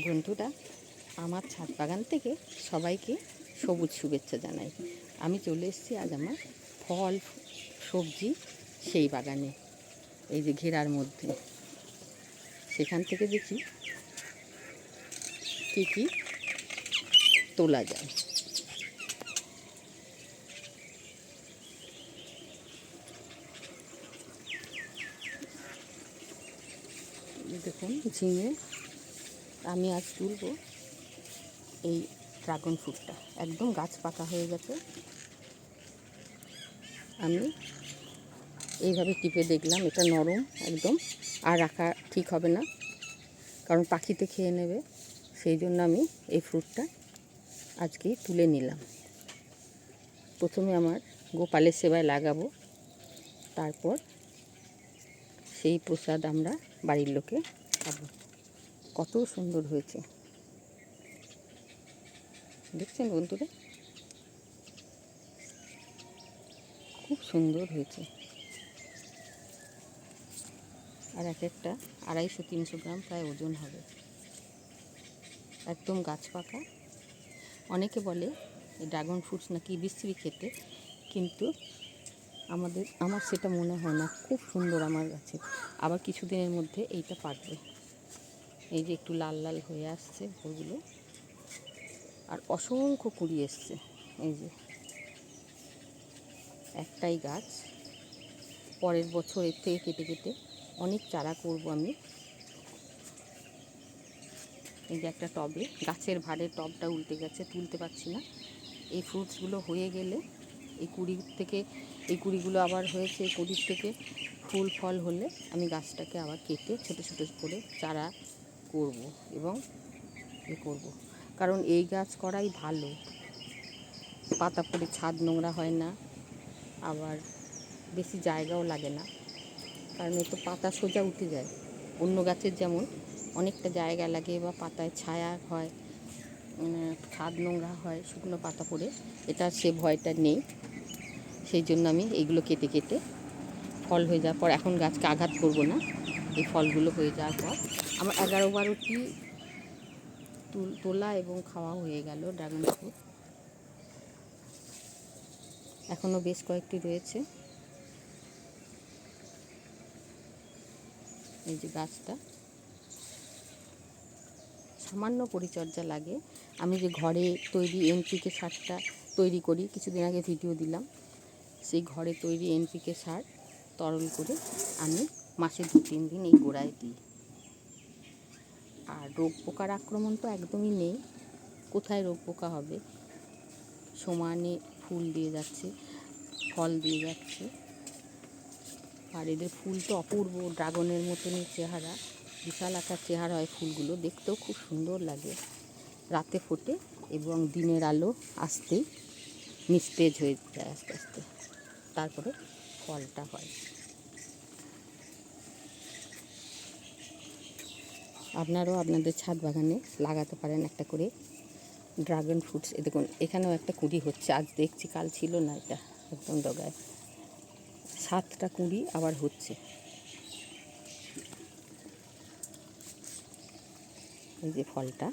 বন্ধুরা, আমার ছাদ বাগান থেকে সবাইকে সবুজ শুভেচ্ছা জানাই। আমি চলে এসেছি আজ আমার ফল, সবজি সেই বাগানে, এই যে ঘেরার মধ্যে। সেখান থেকে দেখি কী কী তোলা যায়। দেখুন, ঝিঙে আমি আজ তুলব এই ড্রাগন ফ্রুটটা একদম গাছ পাকা হয়ে গেছে। আমি এইভাবে টিপে দেখলাম, এটা নরম একদম, আর রাখা ঠিক হবে না, কারণ পাখিতে খেয়ে নেবে। সেই জন্য আমি এই ফ্রুটটা আজকেই তুলে নিলাম। প্রথমে আমার গোপালের সেবায় লাগাবো, তারপর সেই প্রসাদ আমরা বাড়ির লোকে খাব। কত সুন্দর হয়েছে। দেখছেন বন্ধুরা? খুব সুন্দর হয়েছে। আর এক একটা আড়াইশো, তিনশো গ্রাম প্রায় ওজন হবে। একদম গাছ পাকা। অনেকে বলে ড্রাগন ফ্রুটস নাকি বিশ্রী খেতে, কিন্তু আমাদের, আমার সেটা মনে হয় না। খুব সুন্দর আমার গাছে আবার কিছুদিনের মধ্যে এইটা পাকবে। এই যে একটু লাল লাল হয়ে আসছে ওগুলো। আর অসংখ্য কুড়ি এসছে, এই যে। একটাই গাছ। পরের বছর এর থেকে কেটে কেটে অনেক চারা করব আমি। এই যে একটা টবে, গাছের ভাড়ে টবটা উল্টে গেছে, তুলতে পারছি না। এই ফ্রুটসগুলো হয়ে গেলে এই কুড়ি থেকে, এই কুড়িগুলো আবার হয়েছে এই কুড়ির থেকে ফুল ফল হলে আমি গাছটাকে আবার কেটে ছোটো ছোটো করে চারা করব এবং এ করব। কারণ এই গাছ করাই ভালো। পাতা পড়ে ছাদ নোংরা হয় না, আবার বেশি জায়গাও লাগে না। কারণ এ তো পাতা সোজা উঠে যায়। অন্য গাছের যেমন অনেকটা জায়গা লাগে বা পাতায় ছায়া হয় ছাদ নোংরা হয়, শুকনো পাতা পড়ে, এটা সে ভয়টা নেই। সেই জন্য আমি এইগুলো কেটে কেটে ফল হয়ে যাওয়ার পর এখন গাছকে আঘাত করব না। এই ফলগুলো হয়ে যাওয়ার পর আমার এগারো বারোটি তুল- এবং খাওয়া হয়ে গেল ড্রাগন ফ্রুট এখনও বেশ কয়েকটি রয়েছে। এই যে গাছটা। সামান্য পরিচর্যা লাগে। আমি যে ঘরে তৈরি এনপিকে সারটা তৈরি করি, কিছুদিন আগে ভিডিও দিলাম। সেই ঘরে তৈরি এনপিকে সার তরল করে আমি মাসে দু, তিন দিন এই গোড়ায় দিই। আর রোগ পোকার আক্রমণ তো একদমই নেই। কোথায় রোগ পোকা হবে? সমানে ফুল দিয়ে যাচ্ছে, ফল দিয়ে যাচ্ছে। আর এদের ফুল তো অপূর্ব, ড্রাগনের মতনই চেহারা। বিশাল আকার চেহারা হয় ফুলগুলো, দেখতেও খুব সুন্দর লাগে। রাতে ফোটে এবং দিনের আলো আসতেই নিস্তেজ হয়ে যায় আস্তে আস্তে। তারপরে ফলটা হয়। আপনারাও আপনাদের ছাদ বাগানে লাগাতে পারেন একটা করে ড্রাগন ফ্রুটস এ দেখুন, এখানেও একটা কুড়ি হচ্ছে, আজ দেখছি, কাল ছিল না এটা একদম ডগায় সাতটা কুড়ি আবার হচ্ছে। এই যে ফলটা,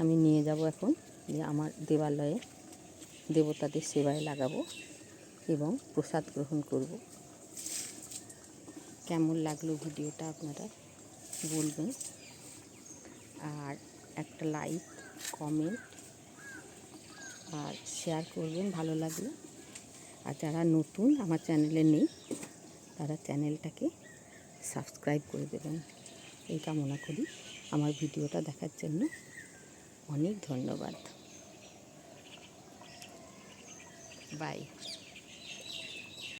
আমি নিয়ে যাব এখন যে আমার দেবালয়ে দেবতাদের সেবায় লাগাবো এবং প্রসাদ গ্রহণ করব। কেমন লাগল ভিডিওটা আপনারা? বলবেন আর একটা লাইক কমেন্ট আর শেয়ার করবেন, ভালো লাগলে। আর যারা নতুন আমার চ্যানেলে নেই, তারা চ্যানেলটাকে সাবস্ক্রাইব করে দেবেন। এই কামনা করি। আমার ভিডিওটা দেখার জন্য অনেক ধন্যবাদ। বাই